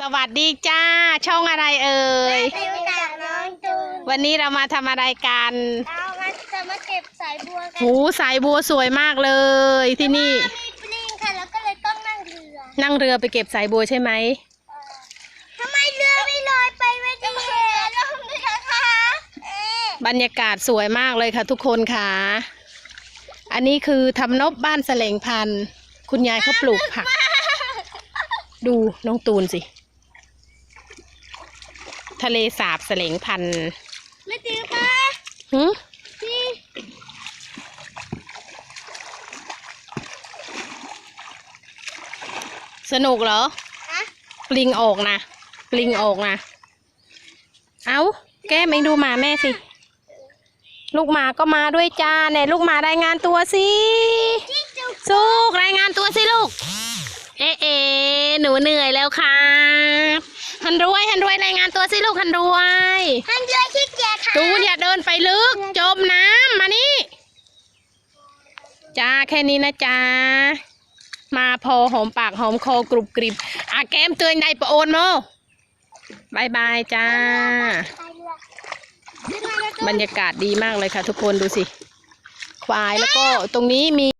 สวัสดีจ้า ช่องอะไรเอ่ยไปจากน้องจูนวันนี้เรามาทำอะไรกันเรามาจะมาเก็บสายบัวกันหูสายบัวสวยมากเลยที่นี่ มีปลิงค่ะแล้วก็เลยต้องนั่งเรือนั่งเรือไปเก็บสายบัวใช่ไหมเอ่อทำไมเรือไม่ลอยไปไม่ดีเรือลงเรือคะเอ๊ะบรรยากาศสวยมากเลยค่ะทุกคนค่ะ อันนี้คือทำนบบ้านแสลงพันธุ์คุณยายเขาปลูกผัก ดูน้องตูนสิ ทะเลสาบแสลงพันธุ์ไม่จริงปะหึจริงสนุกเหรอนะปลิงออกนะปลิงออกนะเอาแก้มเองดูหมาแม่สิ ลูกหมาก็มาด้วยจ้าเนี่ยลูกหมารายงานตัวสิจิ๊กจุกสุกรายงานตัวสิลูก เอ๊ะเอ๊ะหนูเหนื่อยแล้วครั บฮันรวยฮันรวยรายงานตัวสิลูกฮันรวยมันเรือขี้เกียจค่ะตูนอย่าเดินไปลึก จมน้ำมานี่จ้าแค่นี้นะจ้ามาพอหอมปากหอมคอกรุบกริบอาแก้มเตือนใดประโอนโมบายบายจ้าไปเรือขึ้นมาแล้วบรรยากาศดีมากเลยค่ะทุกคนดูสิควายแล้วก็ตรงนี้มี